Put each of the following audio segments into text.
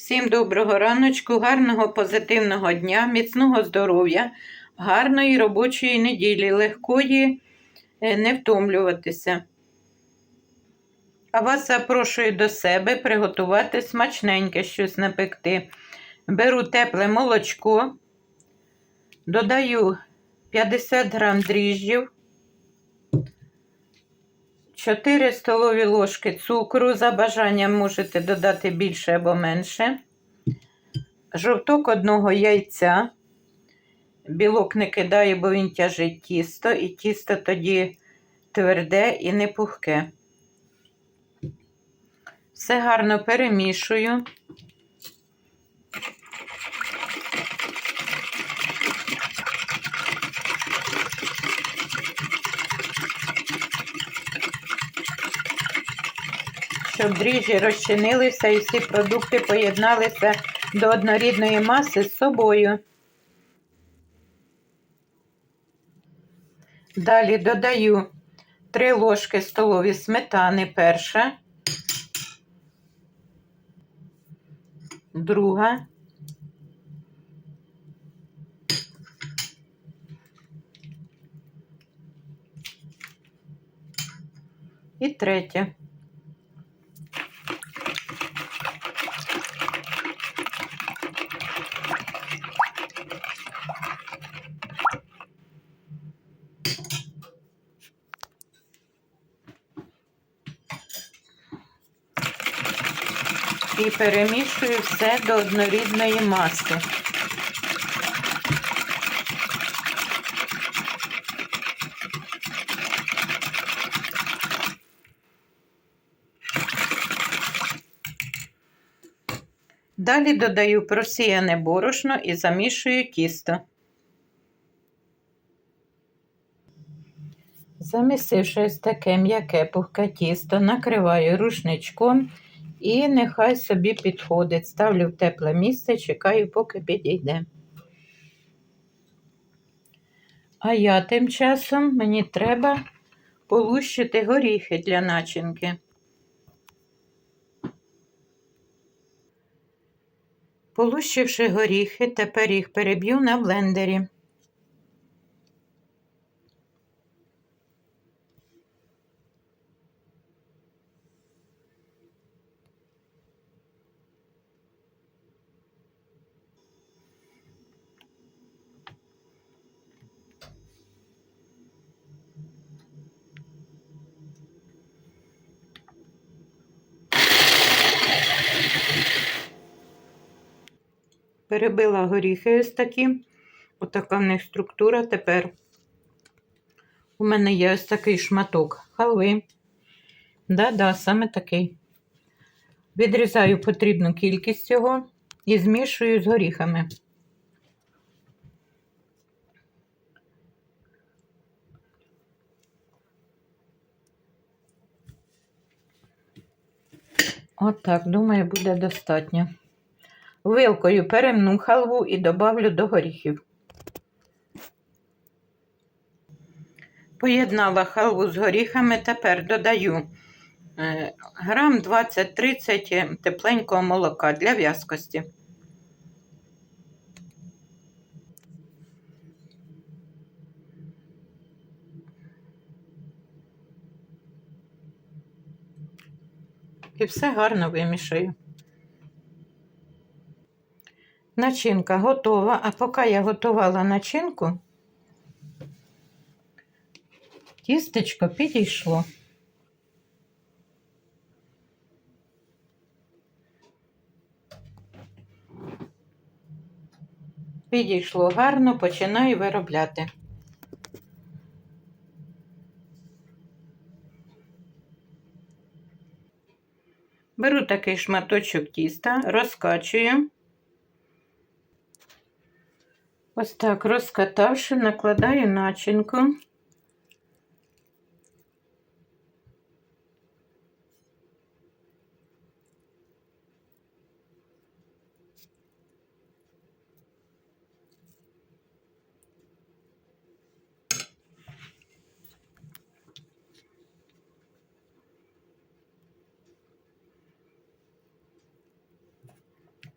Всім доброго раночку, гарного позитивного дня, міцного здоров'я, гарної робочої неділі, легкої е, не втомлюватися. А вас запрошую до себе приготувати смачненьке щось напекти. Беру тепле молочко, додаю 50 грам дріжджів, 4 столові ложки цукру. За бажанням можете додати більше або менше. Жовток одного яйця. Білок не кидаю, бо він тяжить тісто, і тісто тоді тверде і не пухке. Все гарно перемішую. Щоб дріжджі розчинилися і всі продукти поєдналися до однорідної маси з собою. Далі додаю 3 ложки столові сметани перша, друга, і третя. І перемішую все до однорідної маси. Далі додаю просіяне борошно і замішую тісто. Замісивши ось таке м'яке пухке тісто, накриваю рушничком і нехай собі підходить. Ставлю в тепле місце, чекаю, поки підійде. А я тим часом мені треба полущити горіхи для начинки. Полущивши горіхи, тепер їх переб'ю на блендері. Перебила горіхи ось такі. Отака в них структура. Тепер у мене є ось такий шматок халви. Да-да, саме такий. Відрізаю потрібну кількість цього і змішую з горіхами. Отак, думаю, буде достатньо. Вилкою перемну халву і добавлю до горіхів. Поєднала халву з горіхами, тепер додаю е, грам 20-30 тепленького молока для в'язкості. І все гарно вимішаю. Начинка готова, а поки я готувала начинку, тістечко підійшло. Підійшло гарно, починаю виробляти. Беру такий шматочок тіста, розкачую. Ось так розкатавши, накладаю начинку.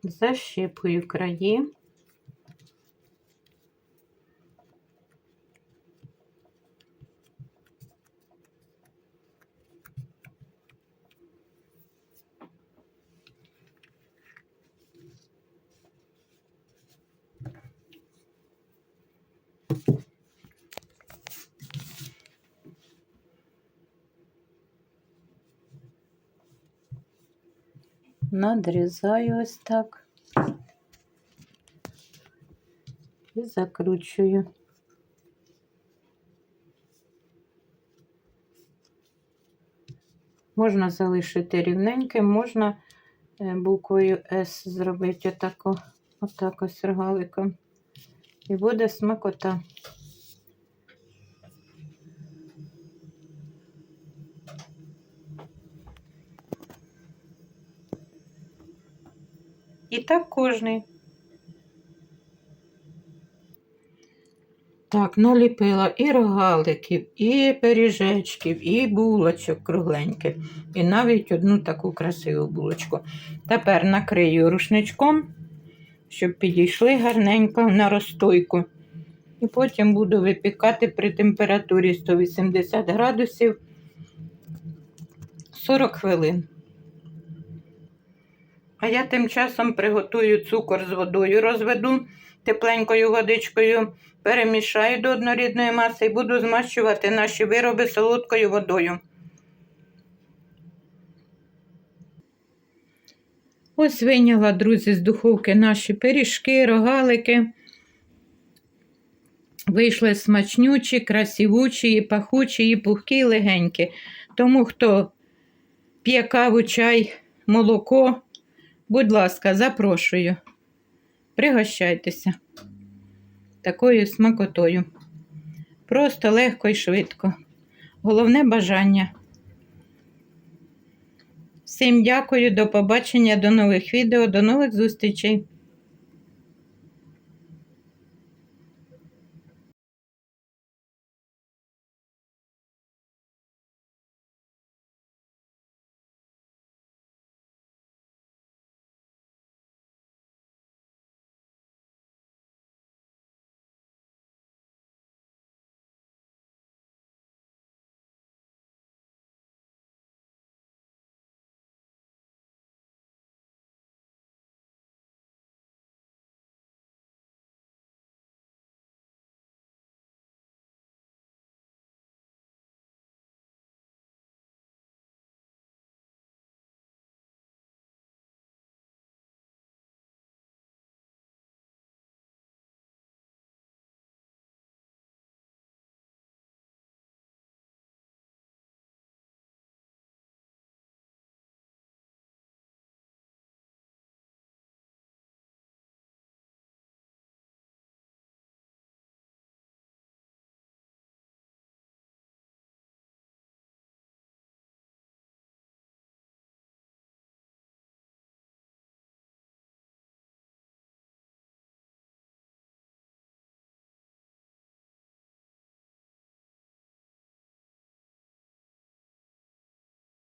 Защіпую краї. Надрізаю ось так. І закручую. Можна залишити рівненьким, можна е, буквою С зробити отако, отак ось рогаликом. І буде смакота. І так кожний. Так, наліпила і рогаликів, і пиріжечків, і булочок кругленьких, і навіть одну таку красиву булочку. Тепер накрию рушничком, щоб підійшли гарненько на розстойку. І потім буду випікати при температурі 180 градусів 40 хвилин. А я тим часом приготую цукор з водою, розведу тепленькою водичкою, перемішаю до однорідної маси і буду змащувати наші вироби солодкою водою. Ось вийняла, друзі, з духовки наші пиріжки, рогалики. Вийшли смачнючі, красивучі, і пахучі, і пухкі, і легенькі. Тому хто п'є каву, чай, молоко, будь ласка, запрошую. Пригощайтеся такою смакотою. Просто легко і швидко. Головне бажання. Всім дякую, до побачення, до нових відео, до нових зустрічей.